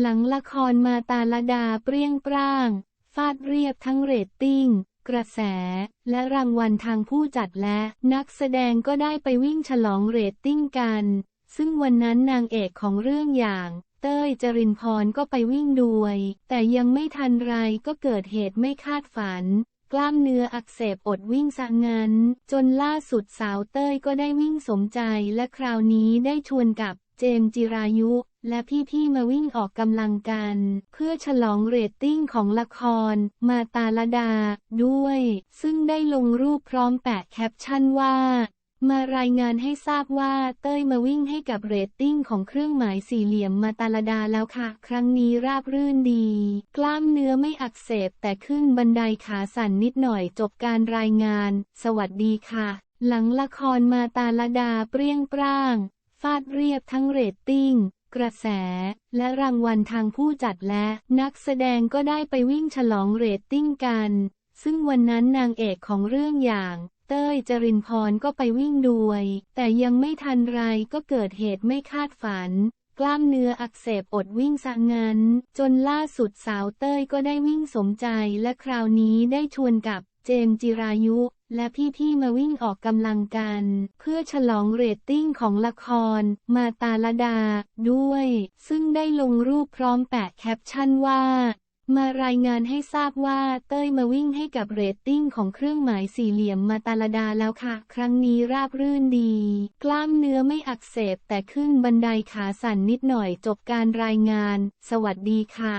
หลังละครมาตาลดาเปรี้ยงปร้าง ฟาดเรียบทั้งเรตติ้ง กระแส และรางวัลทางผู้จัดและนักแสดงก็ได้ไปวิ่งฉลองเรตติ้งกัน ซึ่งวันนั้นนางเอกของเรื่องอย่างเต้ยจรินพรก็ไปวิ่งด้วย แต่ยังไม่ทันไรก็เกิดเหตุไม่คาดฝัน กล้ามเนื้ออักเสบอดวิ่งซะงั้น จนล่าสุดสาวเต้ยก็ได้วิ่งสมใจและคราวนี้ได้ชวนกับเจมส์จิรายุ และพี่ๆมาวิ่งออกกำลังกัน เพื่อฉลองเรตติ้งของละคร มาตาลดา ด้วย ซึ่งได้ลงรูปพร้อมแปะแคปชั่นว่า มารายงานให้ทราบว่าเต้ยมาวิ่งให้กับเรตติ้งของเครื่องหมายสี่เหลี่ยมมาตาลดาแล้วค่ะ ครั้งนี้ราบรื่นดี กล้ามเนื้อไม่อักเสบแต่ขึ้นบันไดขาสั่นนิดหน่อยจบการรายงาน สวัสดีค่ะ หลังละครมาตาลดาเปรี้ยงปร้าง ฟาดเรียบทั้งเรตติ้ง กระแส และรางวัลทางผู้จัดและนักแสดงก็ได้ไปวิ่งฉลองเรตติ้งกัน ซึ่งวันนั้นนางเอกของเรื่องอย่างเต้ยจรินพรก็ไปวิ่งด้วย แต่ยังไม่ทันไรก็เกิดเหตุไม่คาดฝัน กล้ามเนื้ออักเสบอดวิ่งซะงั้น จนล่าสุดสาวเต้ยก็ได้วิ่งสมใจและคราวนี้ได้ชวนกับเจมส์จิรายุ และพี่ๆมาวิ่งออกกำลังกัน เพื่อฉลองเรตติ้งของละคร มาตาลดา ด้วย ซึ่งได้ลงรูปพร้อมแปะแคปชั่นว่า มารายงานให้ทราบว่าเต้ยมาวิ่งให้กับเรตติ้งของเครื่องหมายสี่เหลี่ยมมาตาลดาแล้วค่ะ ครั้งนี้ราบรื่นดี กล้ามเนื้อไม่อักเสบแต่ขึ้นบันไดขาสั่นนิดหน่อยจบการรายงาน สวัสดีค่ะ